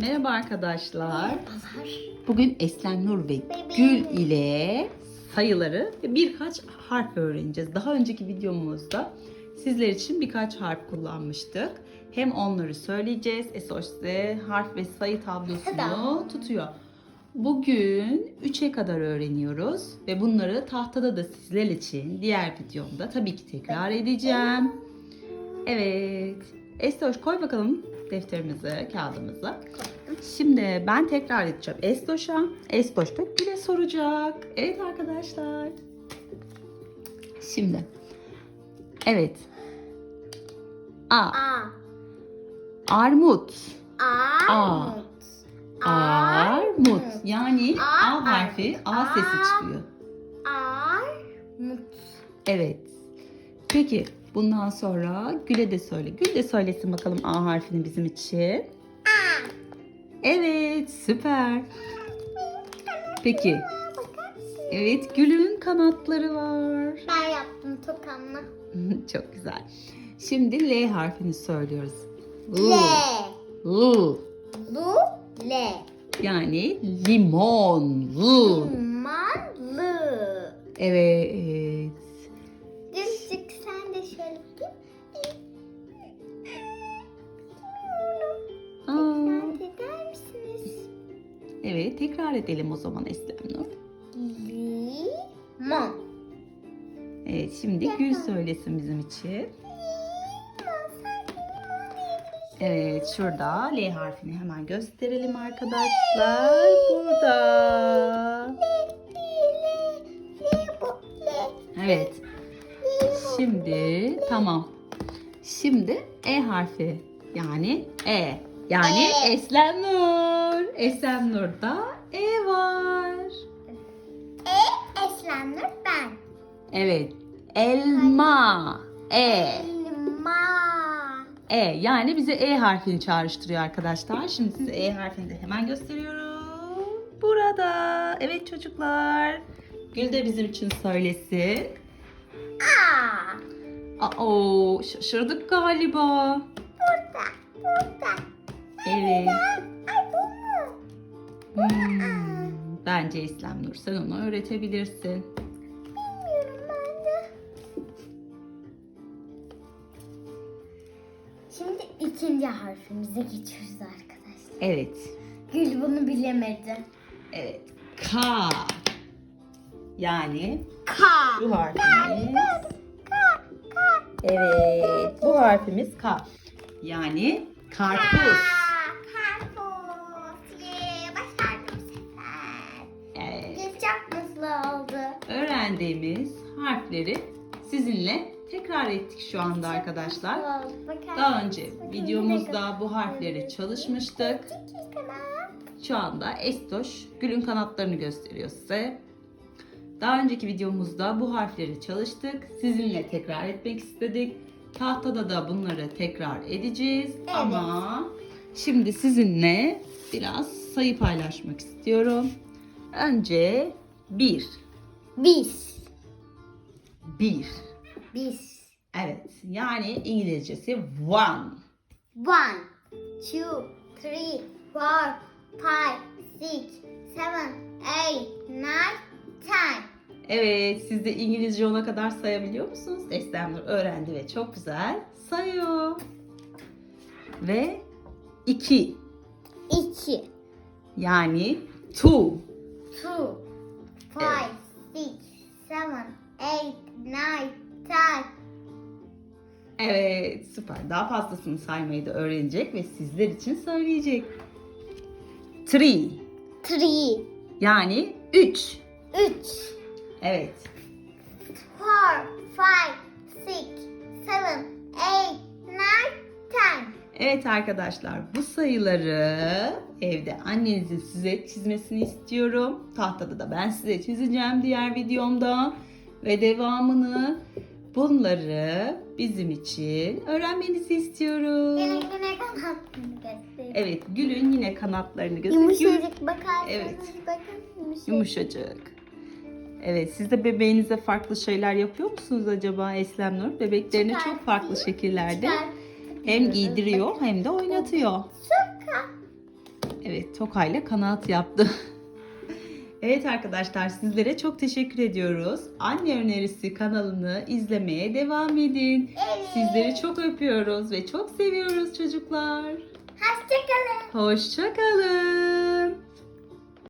Merhaba arkadaşlar. Merhabalar. Bugün Eslem Nur ve Gül ile sayıları ve birkaç harf öğreneceğiz. Daha önceki videomuzda sizler için birkaç harf kullanmıştık. Hem onları söyleyeceğiz. Esoş size harf ve sayı tablosunu tutuyor. Bugün 3'e kadar öğreniyoruz ve bunları tahtada da sizler için diğer videomda tabii ki tekrar edeceğim. Evet. Estoş koy bakalım defterimize, kağıdımıza. Şimdi ben tekrar edeceğim Estoş'a. Estoş da Gül'e soracak. Evet arkadaşlar. Şimdi. Evet. A. A. Armut. Armut. Armut. Yani A A harfi A harfi. sesi çıkıyor. Armut. Evet. Peki bundan sonra Gül'e de söyle. Gül de söylesin bakalım A harfini bizim için. Evet süper. Peki. Evet Gül'ün kanatları var. Ben yaptım tokamla. Çok güzel. Şimdi L harfini söylüyoruz. L. L. Lu. L. Yani limon. L. Limanlı. Evet. Evet tekrar edelim o zaman Eslem Nur. Limon. Evet şimdi Gül söylesin bizim için. Evet şurada L harfini hemen gösterelim arkadaşlar. Burada. Evet. Şimdi tamam. Şimdi E harfi yani E. Yani E. Eslem Nur. Eslem Nur'da E var. E eslenir ben. Evet. Elma. E. Elma. E yani bize E harfini çağrıştırıyor arkadaşlar. Şimdi size E harfini de hemen gösteriyorum. Burada. Evet çocuklar. Gül de bizim için söylesin. A. Aa, şaşırdık galiba. Burada. Burada. Evet. Bence İslam Nur sen onu öğretebilirsin. Bilmiyorum ben de. Şimdi ikinci harfimize geçiyoruz arkadaşlar. Evet. Gül bunu bilemedi. Evet. K. Yani K. bu harfimiz. Evet. Bu harfimiz K. Yani. Karpuz. Öğrendiğimiz harfleri sizinle tekrar ettik şu anda arkadaşlar. Bakar Daha önce videomuzda bu harfleri çalışmıştık. kadar. Şu anda Estoş gülün kanatlarını gösteriyor size. Daha önceki videomuzda bu harfleri çalıştık. Sizinle tekrar etmek istedik. Tahtada da bunları tekrar edeceğiz. Evet. Ama şimdi sizinle biraz sayı paylaşmak istiyorum. Önce bir. Biz. Bir. Biz. Evet. Yani İngilizcesi one. One, two, three, four, five, six, seven, eight, nine, ten. Evet, siz de İngilizce ona kadar sayabiliyor musunuz? Eslem Nur öğrendi ve çok güzel sayıyor. Ve iki, İki, yani two. two, five, six, seven, eight, nine, ten. Evet, süper. Daha fazlasını saymayı da öğrenecek ve sizler için söyleyecek. Three, Three, yani üç. üç, Evet, four, five, six, seven, eight, nine, ten. Evet arkadaşlar bu sayıları evde annenizin size çizmesini istiyorum. Tahtada da ben size çizeceğim diğer videomda. Ve devamını bunları bizim için öğrenmenizi istiyorum. Yine kanatını göstereyim. Evet Gül'ün yine kanatlarını gösteriyor. Yumuşacık bakarsanız Evet. bakın yumuşacık. Yumuşacık. Evet siz de bebeğinize farklı şeyler yapıyor musunuz acaba Eslem Nur? Bebeklerini çok farklı şekillerde hem giydiriyor hem de oynatıyor. Çıkar. Evet tokayla kanat yaptı. evet arkadaşlar sizlere çok teşekkür ediyoruz. Anne Önerisi kanalını izlemeye devam edin. Sizleri çok öpüyoruz ve çok seviyoruz çocuklar. Hoşçakalın. Hoşçakalın.